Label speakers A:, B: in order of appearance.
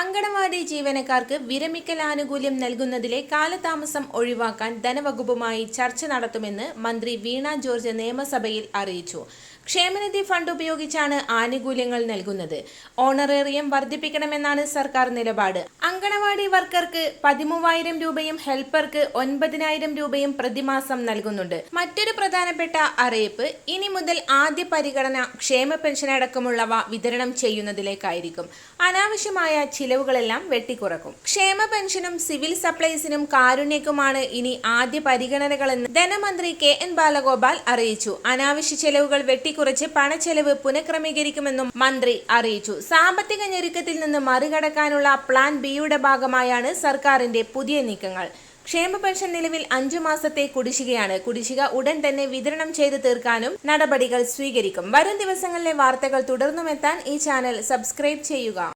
A: അങ്കണവാടി ജീവനക്കാർക്ക് വിരമിക്കൽ ആനുകൂല്യം നൽകുന്നതിലെ കാലതാമസം ഒഴിവാക്കാൻ ധനവകുപ്പുമായി ചർച്ച നടത്തുമെന്ന് മന്ത്രി വീണ ജോർജ് നിയമസഭയിൽ അറിയിച്ചു. ക്ഷേമനിധി ഫണ്ട് ഉപയോഗിച്ചാണ് ആനുകൂല്യങ്ങൾ നൽകുന്നത്. ഓണറേറിയം വർദ്ധിപ്പിക്കണമെന്നാണ് സർക്കാർ നിലപാട്. അങ്കണവാടി വർക്കർക്ക് പതിമൂവായിരം രൂപയും ഹെൽപ്പർക്ക് ഒൻപതിനായിരം രൂപയും പ്രതിമാസം നൽകുന്നുണ്ട്. മറ്റൊരു പ്രധാനപ്പെട്ട അറിയിപ്പ് ഇനി മുതൽ ആദ്യ പരിഗണന ക്ഷേമ പെൻഷൻ അടക്കമുള്ളവ വിതരണം ചെയ്യുന്നതിലേക്കായിരിക്കും. അനാവശ്യമായ ചിലവുകളെല്ലാം വെട്ടിക്കുറക്കും. ക്ഷേമ പെൻഷനും സിവിൽ സപ്ലൈസിനും കാരുണ്യക്കുമാണ് ഇനി ആദ്യ പരിഗണനകളെന്ന് ധനമന്ത്രി കെ എൻ ബാലഗോപാൽ അറിയിച്ചു. അനാവശ്യ ചെലവുകൾ വെട്ടിക്കുറച്ച് പണച്ചെലവ് പുനഃക്രമീകരിക്കുമെന്നും മന്ത്രി അറിയിച്ചു. സാമ്പത്തിക ഞെരുക്കത്തിൽ നിന്ന് മറികടക്കാനുള്ള പ്ലാൻ ബിയുടെ ഭാഗമായാണ് സർക്കാരിന്റെ പുതിയ നീക്കങ്ങൾ. ക്ഷേമ പെൻഷൻ നിലവിൽ അഞ്ചു മാസത്തെ കുടിശ്ശികയാണ്. കുടിശ്ശിക ഉടൻ തന്നെ വിതരണം ചെയ്തു തീർക്കാനും നടപടികൾ സ്വീകരിക്കും. വരും ദിവസങ്ങളിലെ വാർത്തകൾ തുടർന്നുമെത്താൻ ഈ ചാനൽ സബ്സ്ക്രൈബ് ചെയ്യുക.